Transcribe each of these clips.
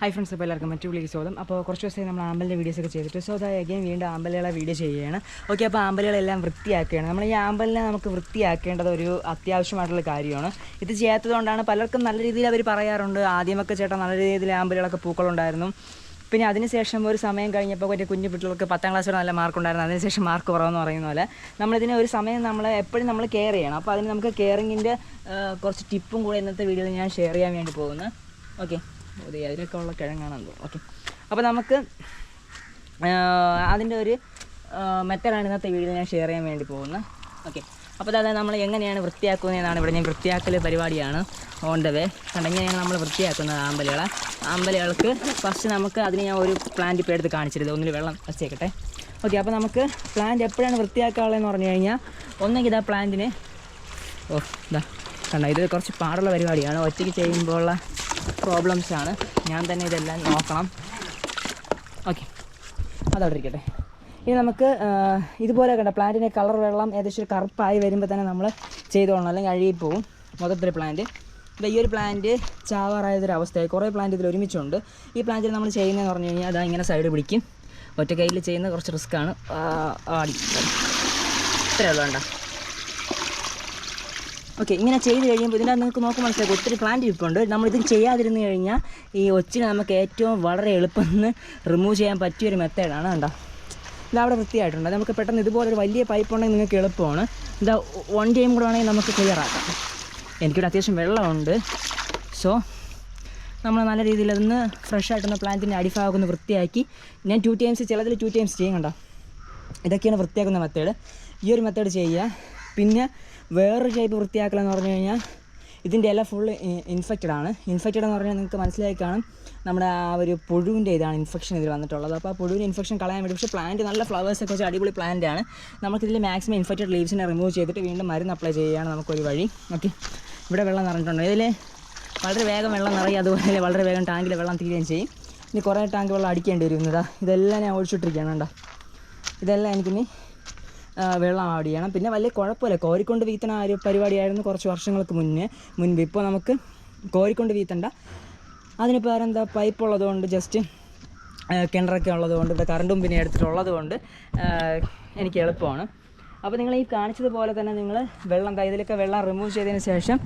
Hi friends അപ്പോൾ എല്ലാവർക്കും മറ്റു വിളിക്ക് സ്വാഗതം. അപ്പോൾ കുറച്ച് ദിവസമായി നമ്മൾ ആമ്പലിന്റെ വീഡിയോസ് ഒക്കെ ചെയ്തിട്ട് സോ അതായത് അഗൈൻ വീണ്ടും ആമ്പലുകളെ വീഡിയോ ചെയ്യുകയാണ്. ഓക്കെ അപ്പോൾ ആമ്പലുകളെല്ലാം വൃത്തിയാക്കുകയാണ്. നമ്മൾ ഈ ആമ്പലിനെ നമുക്ക് വൃത്തിയാക്കേണ്ടത് ഒരു അത്യാവശ്യമായിട്ടുള്ള കാര്യമാണ്. ഇത് ചെയ്യാത്തതുകൊണ്ടാണ് പലർക്കും നല്ല രീതിയിൽ അവർ പറയാറുണ്ട്. ആദ്യമൊക്കെ ചേട്ടാ നല്ല രീതിയിൽ ആമ്പലുകളൊക്കെ പൂക്കളുണ്ടായിരുന്നു. പിന്നെ അതിനുശേഷം ഒരു സമയം കഴിഞ്ഞപ്പോൾ ഒരു കുഞ്ഞു കുട്ടികൾക്ക് പത്താം ക്ലാസ് വരെ നല്ല മാർക്ക് ഉണ്ടായിരുന്നു. അതിനുശേഷം മാർക്ക് കുറവെന്ന് പറയുന്ന പോലെ നമ്മളിതിന് ഒരു സമയം നമ്മൾ എപ്പോഴും നമ്മൾ കെയർ ചെയ്യണം. അപ്പോൾ അതിന് നമുക്ക് കെയറിങ്ങിന്റെ കുറച്ച് ടിപ്പും കൂടെ ഇന്നത്തെ വീഡിയോയിൽ ഞാൻ ഷെയർ ചെയ്യാൻ വേണ്ടി പോകുന്നു. ഓക്കെ അതെ അതിലൊക്കെ ഉള്ള കിഴങ്ങാണെന്ന് ഓക്കെ അപ്പോൾ നമുക്ക് അതിന്റെ ഒരു മെത്തഡാണ് ഇന്നത്തെ വീഡിയോ ഞാൻ ഷെയർ ചെയ്യാൻ വേണ്ടി പോകുന്നത്. ഓക്കെ അപ്പോൾ അതായത് നമ്മൾ എങ്ങനെയാണ് വൃത്തിയാക്കുന്നതെന്നാണ് ഇവിടെ ഞാൻ വൃത്തിയാക്കൽ പരിപാടിയാണ് ഓൺ ദ വേ കണ്ട് എങ്ങനെയാണ് നമ്മൾ വൃത്തിയാക്കുന്നത് ആമ്പലുകളെ ആമ്പലുകൾക്ക് ഫസ്റ്റ് നമുക്ക് അതിന് ഞാൻ ഒരു പ്ലാന്റ് ഇപ്പോൾ എടുത്ത് കാണിച്ചിരുന്നത് ഒന്നിൽ വെള്ളം വെച്ചേക്കട്ടെ. ഓക്കെ അപ്പോൾ നമുക്ക് പ്ലാന്റ് എപ്പോഴാണ് വൃത്തിയാക്കാനുള്ളതെന്ന് പറഞ്ഞു കഴിഞ്ഞാൽ ഒന്നെങ്കിൽ ഇതാ പ്ലാന്റിന് ഓ ഇതാ കണ്ട? ഇത് കുറച്ച് പാടുള്ള പരിപാടിയാണ്. ഒറ്റയ്ക്ക് ചെയ്യുമ്പോഴുള്ള പ്രോബ്ലംസ് ആണ്. ഞാൻ തന്നെ ഇതെല്ലാം നോക്കണം. ഓക്കെ അതവിടെ ഇരിക്കട്ടെ. ഇനി നമുക്ക് ഇതുപോലെ കണ്ട? പ്ലാന്റിന്റെ കളർ വെള്ളം ഏകദേശം കറുപ്പായി വരുമ്പോൾ തന്നെ നമ്മൾ ചെയ്തോളണം. അല്ലെങ്കിൽ അഴുകിപ്പോവും മൊത്തത്തിൽ പ്ലാന്റ് ഇതാ ഈ ഒരു പ്ലാന്റ് ചാവാറായതൊരു അവസ്ഥയായി. കുറേ പ്ലാന്റ് ഇതിൽ ഒരുമിച്ചുണ്ട്. ഈ പ്ലാന്റിൽ നമ്മൾ ചെയ്യുന്നതെന്ന് പറഞ്ഞു കഴിഞ്ഞാൽ അതാ ഇങ്ങനെ സൈഡ് പിടിക്കും. ഒറ്റ കയ്യിൽ ചെയ്യുന്ന കുറച്ച് റിസ്ക്കാണ് ആടി ഇത്രയേ ഉള്ളൂ വേണ്ട ഓക്കെ ഇങ്ങനെ ചെയ്ത് കഴിയുമ്പോൾ ഇതിന്റെ നിങ്ങൾക്ക് നോക്കുമ്പോൾ മനസ്സിലാക്കും ഒത്തിരി പ്ലാന്റ് ഇരിപ്പുണ്ട്. നമ്മളിത് ചെയ്യാതിരുന്ന് കഴിഞ്ഞാൽ ഈ ഒച്ചിനെ നമുക്ക് ഏറ്റവും വളരെ എളുപ്പം റിമൂവ് ചെയ്യാൻ പറ്റിയൊരു മെത്തേഡാണ് കണ്ടോ. ഇതവിടെ വൃത്തിയായിട്ടുണ്ട്. നമുക്ക് പെട്ടെന്ന് ഇതുപോലൊരു വലിയ പൈപ്പ് ഉണ്ടെങ്കിൽ നിങ്ങൾക്ക് എളുപ്പമാണ്. ഇതാ വൺ ടൈം കൂടെ വേണമെങ്കിൽ നമുക്ക് ക്ലിയർ ആക്കാം. എനിക്കിവിടെ അത്യാവശ്യം വെള്ളമുണ്ട്. സോ നമ്മൾ നല്ല രീതിയിൽ അതൊന്ന് ഫ്രഷ് ആയിട്ടൊന്ന് പ്ലാന്റിന്റെ അടിഭാഗം ഒന്ന് വൃത്തിയാക്കി. ഞാൻ ടു ടൈംസ് ചിലതിൽ ടു ടൈംസ് ചെയ്യും കണ്ടോ. ഇതൊക്കെയാണ് വൃത്തിയാക്കുന്ന മെത്തേഡ് ഈ ഒരു മെത്തേഡ് ചെയ്യുക. പിന്നെ വേറൊരു ടൈപ്പ് വൃത്തിയാക്കലെന്ന് പറഞ്ഞു കഴിഞ്ഞാൽ ഇതിന്റെ ഇല ഫുൾ ഇൻഫെക്റ്റഡ് ആണ്. ഇൻഫെക്റ്റഡ് എന്ന് പറഞ്ഞാൽ നിങ്ങൾക്ക് മനസ്സിലായി കാണും. നമ്മുടെ ആ ഒരു പുഴുവിന്റെ ഇതാണ് ഇൻഫെക്ഷൻ ഇതിൽ വന്നിട്ടുള്ളത്. അപ്പോൾ ആ പുഴുവിന്റെ ഇൻഫെക്ഷൻ കളയാൻ വേണ്ടി പക്ഷേ പ്ലാന്റ് നല്ല ഫ്ലവേഴ്സൊക്കെ വെച്ച് അടിപൊളി പ്ലാന്റ് ആണ്. നമുക്കിതിൽ മാക്സിമം ഇൻഫെക്റ്റഡ് ലീവ്സിനെ റിമൂവ് ചെയ്തിട്ട് വീണ്ടും മരുന്ന് അപ്ലൈ ചെയ്യുകയാണ് നമുക്കൊരു വഴി. ഓക്കെ ഇവിടെ വെള്ളം നിറഞ്ഞിട്ടുണ്ട്. ഇതിൽ വളരെ വേഗം വെള്ളം നിറയും. അതുപോലെ വളരെ വേഗം ടാങ്കിൽ വെള്ളം തീരുകയും ചെയ്യും. ഇനി കുറേ ടാങ്ക് വെള്ളം അടിക്കേണ്ടി വരും ഇതാ ഇതെല്ലാം ഞാൻ ഒഴിച്ചിട്ടിരിക്കുകയാണ് കേട്ടോ ഇതെല്ലാം എനിക്കിനി വെള്ളം ആഡ് ചെയ്യണം. പിന്നെ വലിയ കുഴപ്പമില്ല. കോരിക്കൊണ്ട് വീത്തണ ആ ഒരു പരിപാടിയായിരുന്നു കുറച്ച് വർഷങ്ങൾക്ക് മുന്നേ മുൻപ്. ഇപ്പോൾ നമുക്ക് കോരിക്കൊണ്ട് വീത്തണ്ട. അതിന് പകരം എന്താ പൈപ്പ് ഉള്ളതുകൊണ്ട് ജസ്റ്റ് കിണറൊക്കെ ഉള്ളതുകൊണ്ട് ഇവിടെ കറണ്ടും പിന്നെ എടുത്തിട്ടുള്ളത് കൊണ്ട് എനിക്ക് എളുപ്പമാണ്. അപ്പോൾ നിങ്ങൾ ഈ കാണിച്ചതുപോലെ തന്നെ നിങ്ങൾ വെള്ളം ഇതിലൊക്കെ വെള്ളം റിമൂവ് ചെയ്തതിന് ശേഷം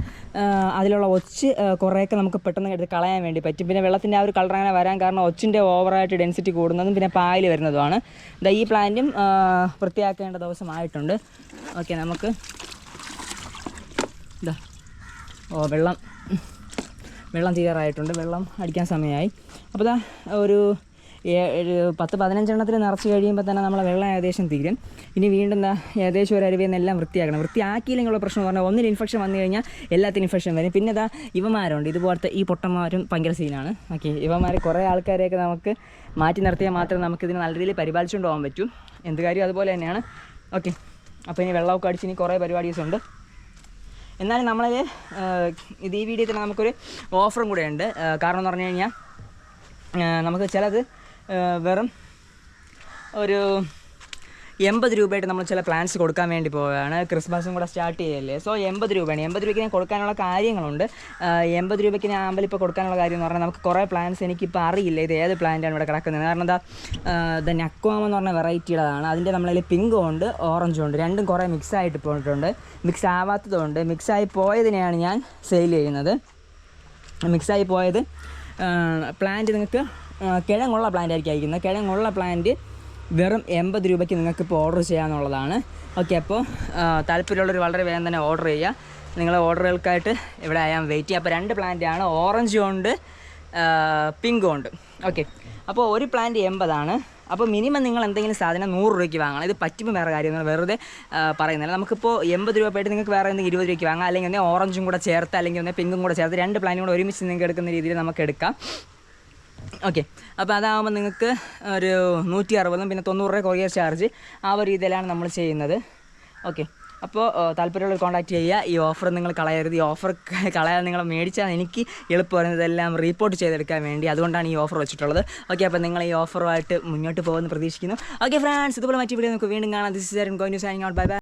അതിലുള്ള ഒച്ച് കുറേയൊക്കെ നമുക്ക് പെട്ടെന്ന് എടുത്ത് കളയാൻ വേണ്ടി പറ്റും. പിന്നെ വെള്ളത്തിന്റെ ആ ഒരു കളർ അങ്ങനെ വരാൻ കാരണം ഒച്ചിന്റെ ഓവറായിട്ട് ഡെൻസിറ്റി കൂടുന്നതും പിന്നെ പായൽ വരുന്നതുമാണ്. ദാ ഈ പ്ലാന്റും വൃത്തിയാക്കേണ്ട ദിവസമായിട്ടുണ്ട്. ഓക്കെ നമുക്ക് ഇതാ ഓ വെള്ളം വെള്ളം തീരാറായിട്ടുണ്ട്. വെള്ളം അടിക്കാൻ സമയമായി. അപ്പോൾ ദാ ഒരു പത്ത് പതിനഞ്ചെണ്ണത്തിൽ നിറച്ച് കഴിയുമ്പോൾ തന്നെ നമ്മളെ വെള്ളം ഏകദേശം തീരും. ഇനി വീണ്ടും എന്താ ഏകദേശം ഒരു അരുവിയിൽ നിന്നെല്ലാം വൃത്തിയാക്കണം. വൃത്തിയാക്കിയില്ലെങ്കിലുള്ള പ്രശ്നം പറഞ്ഞാൽ ഒന്നിന് ഇൻഫെക്ഷൻ വന്നു കഴിഞ്ഞാൽ എല്ലാത്തിനും ഇൻഫെക്ഷൻ വരും. പിന്നെ ഇതാ ഇവന്മാരുണ്ട്. ഇതുപോലത്തെ ഈ പൊട്ടന്മാരും ഭയങ്കര സീനാണ് ഓക്കെ ഇവന്മാർ കുറേ ആൾക്കാരെയൊക്കെ നമുക്ക് മാറ്റി നിർത്തിയാൽ മാത്രമേ നമുക്കിതിനെ നല്ല രീതിയിൽ പരിപാലിച്ചുകൊണ്ട് പോകാൻ പറ്റൂ. എന്ത് കാര്യം അതുപോലെ തന്നെയാണ്. ഓക്കെ അപ്പോൾ ഇനി വെള്ളമൊക്കെ അടിച്ച് ഇനി കുറേ പരിപാടീസ് ഉണ്ട്. എന്നാലും നമ്മൾ ഇത് ഈ വീഡിയോ തന്നെ നമുക്കൊരു ഓഫറും കൂടെ ഉണ്ട്. കാരണം എന്ന് പറഞ്ഞു കഴിഞ്ഞാൽ നമുക്ക് ചിലത് വെറും ഒരു എൺപത് രൂപയായിട്ട് നമ്മൾ ചില പ്ലാൻസ് കൊടുക്കാൻ വേണ്ടി പോവുകയാണ്. ക്രിസ്മസും കൂടെ സ്റ്റാർട്ട് ചെയ്യല്ലേ? സോ എൺപത് രൂപയാണ്. എൺപത് രൂപയ്ക്ക് ഞാൻ കൊടുക്കാനുള്ള കാര്യങ്ങളുണ്ട്. എൺപത് രൂപയ്ക്ക് ഞാൻ ആമ്പൽ ഇപ്പോൾ കൊടുക്കാനുള്ള കാര്യം എന്ന് പറഞ്ഞാൽ നമുക്ക് കുറേ പ്ലാൻസ് എനിക്കിപ്പോൾ അറിയില്ല. ഇത് ഏത് പ്ലാന്റാണ് ഇവിടെ കിടക്കുന്നത്? കാരണം എന്താ ദ നക്വാം എന്ന് പറഞ്ഞ വെറൈറ്റിയുടേതാണ് അതിന്റെ നമ്മളതിൽ പിങ്കും ഉണ്ട് ഓറഞ്ചും ഉണ്ട്. രണ്ടും കുറേ മിക്സ് ആയിട്ട് പോയിട്ടുണ്ട്. മിക്സ് ആവാത്തതുണ്ട്. മിക്സായി പോയതിനെയാണ് ഞാൻ സെയിൽ ചെയ്യുന്നത്. മിക്സായി പോയത് പ്ലാന്റ് നിങ്ങൾക്ക് കിഴങ്ങുള്ള പ്ലാന്റ് ആയിരിക്കും അയക്കുന്നത് കിഴങ്ങുള്ള പ്ലാന്റ് വെറും എൺപത് രൂപയ്ക്ക് നിങ്ങൾക്ക് ഇപ്പോൾ ഓർഡർ ചെയ്യാമെന്നുള്ളതാണ് ഓക്കെ അപ്പോൾ താല്പര്യമുള്ളവർ വളരെ വേഗം തന്നെ ഓർഡർ ചെയ്യുക. നിങ്ങളെ ഓർഡറുകൾക്കായിട്ട് ഇവിടെ ഞാൻ വെയിറ്റ് ചെയ്യുക അപ്പോൾ രണ്ട് പ്ലാന്റാണ് ഓറഞ്ചും ഉണ്ട് പിങ്കും ഉണ്ട്. ഓക്കെ അപ്പോൾ ഒരു പ്ലാന്റ് എൺപതാണ്. അപ്പോൾ മിനിമം നിങ്ങൾ എന്തെങ്കിലും സാധനം നൂറ് രൂപയ്ക്ക് വാങ്ങണം. ഇത് പറ്റുമ്പോൾ വേറെ കാര്യമൊന്നും വെറുതെ പറയുന്നില്ല. നമുക്കിപ്പോൾ എൺപത് രൂപ പോയിട്ട് നിങ്ങൾക്ക് വേറെ എന്തെങ്കിലും ഇരുപത് രൂപയ്ക്ക് വാങ്ങാം. അല്ലെങ്കിൽ ഒന്നേ ഓറഞ്ചും കൂടെ ചേർത്ത് അല്ലെങ്കിൽ ഒന്നേ പിങ്കും കൂടെ ചേർത്ത് രണ്ട് പ്ലാനും കൂടെ ഒരുമിച്ച് നിങ്ങൾക്ക് എടുക്കുന്ന രീതിയിൽ നമുക്ക് എടുക്കാം. ഓക്കെ. അപ്പോൾ അതാകുമ്പോൾ നിങ്ങൾക്ക് ഒരു നൂറ്റി അറുപതും പിന്നെ തൊണ്ണൂറ് രൂപ കൊറിയർ ചാർജ് ആ ഒരു രീതിയിലാണ് നമ്മൾ ചെയ്യുന്നത്. ഓക്കെ. അപ്പോൾ താല്പര്യമുള്ളവർ കോൺടാക്ട് ചെയ്യുക. ഈ ഓഫർ നിങ്ങൾ കളയരുത്. ഈ ഓഫർ കളയാതെ നിങ്ങൾ മേടിച്ചാൽ എനിക്ക് എളുപ്പമായിരുന്നു ഇതെല്ലാം റിപ്പോർട്ട് ചെയ്തെടുക്കാൻ വേണ്ടി അതുകൊണ്ടാണ് ഈ ഓഫർ വെച്ചിട്ടുള്ളത്. ഓക്കെ അപ്പോൾ നിങ്ങൾ ഈ ഓഫറുമായിട്ട് മുന്നോട്ട് പോകുമെന്ന് പ്രതീക്ഷിക്കുന്നു. ഓക്കെ ഫ്രണ്ട്സ് ഇതുപോലെ മറ്റു വീഡിയോ നമുക്ക് വീണ്ടും കാണാം. This is going to signing out bye bye